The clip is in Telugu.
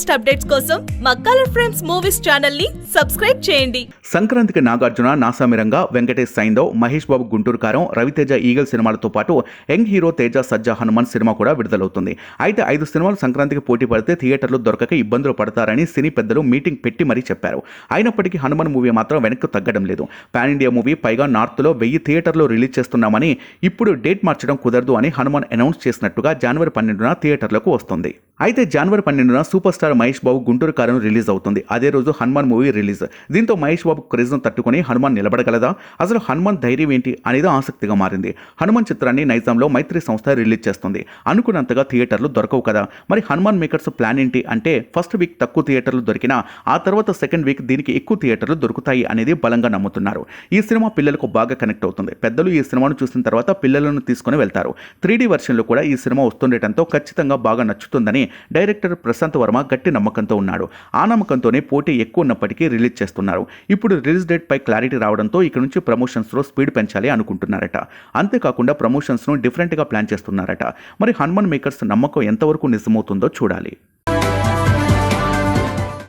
లేటెస్ట్ అప్డేట్స్ కోసం మా కలర్ ఫ్రేమ్స్ మూవీస్ ఛానల్ని సబ్స్క్రైబ్ చేయండి. సంక్రాంతికి నాగార్జున నాసామిరంగా వెంకటేష్ సైందవ్ మహేష్ బాబు గుంటూరు కారం రవితేజ ఈగల్ సినిమాలతో పాటు young hero Teja Sajja Hanuman cinema కూడా విడుదలవుతుంది. అయితే ఐదు సినిమాలు సంక్రాంతికి పోటీ పడితే థియేటర్లు దొరకక ఇబ్బందులు పడతారని సినీ పెద్దలు మీటింగ్ పెట్టి మరీ చెప్పారు. అయినప్పటికీ హనుమాన్ మూవీ మాత్రం వెనక్కి తగ్గడం లేదు. పాన్ ఇండియా మూవీ పైగా నార్త్లో వెయ్యి థియేటర్లో రిలీజ్ చేస్తున్నామని ఇప్పుడు డేట్ మార్చడం కుదరదు అని హనుమాన్ అనౌన్స్ చేసినట్టుగా జనవరి పన్నెండున థియేటర్లకు వస్తుంది. అయితే జనవరి పన్నెండున super star Mahesh Babu Guntur Kaaram release అవుతుంది. అదే రోజు హనుమాన్ మూవీ రిలీజ్. దీంతో మహేష్ బాబు క్రేజ్ను తట్టుకుని హనుమాన్ నిలబడగలదా? అసలు హనుమాన్ ధైర్యం ఏంటి అనేది ఆసక్తిగా మారింది. హనుమాన్ చిత్రాన్ని నైజాంలో మైత్రి సంస్థ రిలీజ్ చేస్తుంది. అనుకున్నంతగా థియేటర్లు దొరకవు కదా. మరి హనుమాన్ మేకర్స్ ప్లాన్ ఏంటి అంటే ఫస్ట్ వీక్ తక్కువ థియేటర్లు దొరికినా ఆ తర్వాత సెకండ్ వీక్ దీనికి ఎక్కువ థియేటర్లు దొరుకుతాయి అనేది బలంగా నమ్ముతున్నారు. ఈ సినిమా పిల్లలకు బాగా కనెక్ట్ అవుతుంది. పెద్దలు ఈ సినిమాను చూసిన తర్వాత పిల్లలను తీసుకుని వెళ్తారు. త్రీ డీ వెర్షన్లో కూడా ఈ సినిమా వస్తుండటంతో ఖచ్చితంగా బాగా నచ్చుతుందని డైరెక్టర్ ప్రశాంత్ వర్మ గట్టి నమ్మకంతో ఉన్నాడు. ఆ నమ్మకంతోనే పోటీ ఎక్కువ ఉన్నప్పటికీ రిలీజ్ చేస్తున్నారు. ఇప్పుడు రిలీజ్ డేట్ పై క్లారిటీ రావడంతో ఇక నుంచి ప్రమోషన్స్లో స్పీడ్ పెంచాలి అనుకుంటున్నారట. అంతేకాకుండా ప్రమోషన్స్ను డిఫరెంట్గా ప్లాన్ చేస్తున్నారట. మరి హనుమాన్ మేకర్స్ నమ్మకం ఎంతవరకు నిజమవుతుందో చూడాలి.